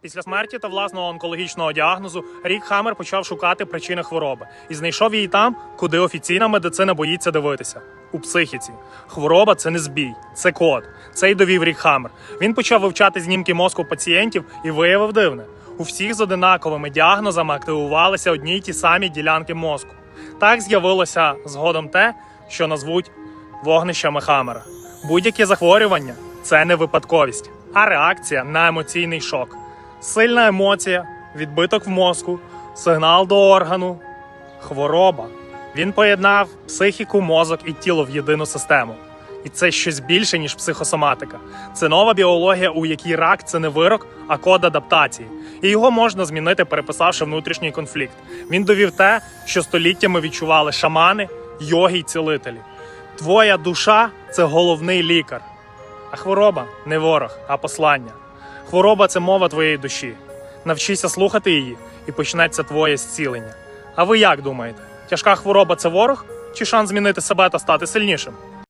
Після смерті та власного онкологічного діагнозу Рік Хаммер почав шукати причини хвороби і знайшов її там, куди офіційна медицина боїться дивитися у психіці. Хвороба це не збій, це код. Це й довів Рік Хаммер. Він почав вивчати знімки мозку пацієнтів і виявив дивне. У всіх з одинаковими діагнозами активувалися одні й ті самі ділянки мозку. Так з'явилося згодом те, що назвуть вогнищами Хаммера. Будь-яке захворювання це не випадковість, а реакція на емоційний шок. Сильна емоція, відбиток в мозку, сигнал до органу, хвороба. Він поєднав психіку, мозок і тіло в єдину систему. І це щось більше, ніж психосоматика. Це нова біологія, у якій рак це не вирок, а код адаптації. І його можна змінити, переписавши внутрішній конфлікт. Він довів те, що століттями відчували шамани, йоги й цілителі. Твоя душа це головний лікар. А хвороба не ворог, а послання. Хвороба це мова твоєї душі. Навчися слухати її, і почнеться твоє зцілення. А ви як думаєте? Тяжка хвороба це ворог чи шанс змінити себе та стати сильнішим?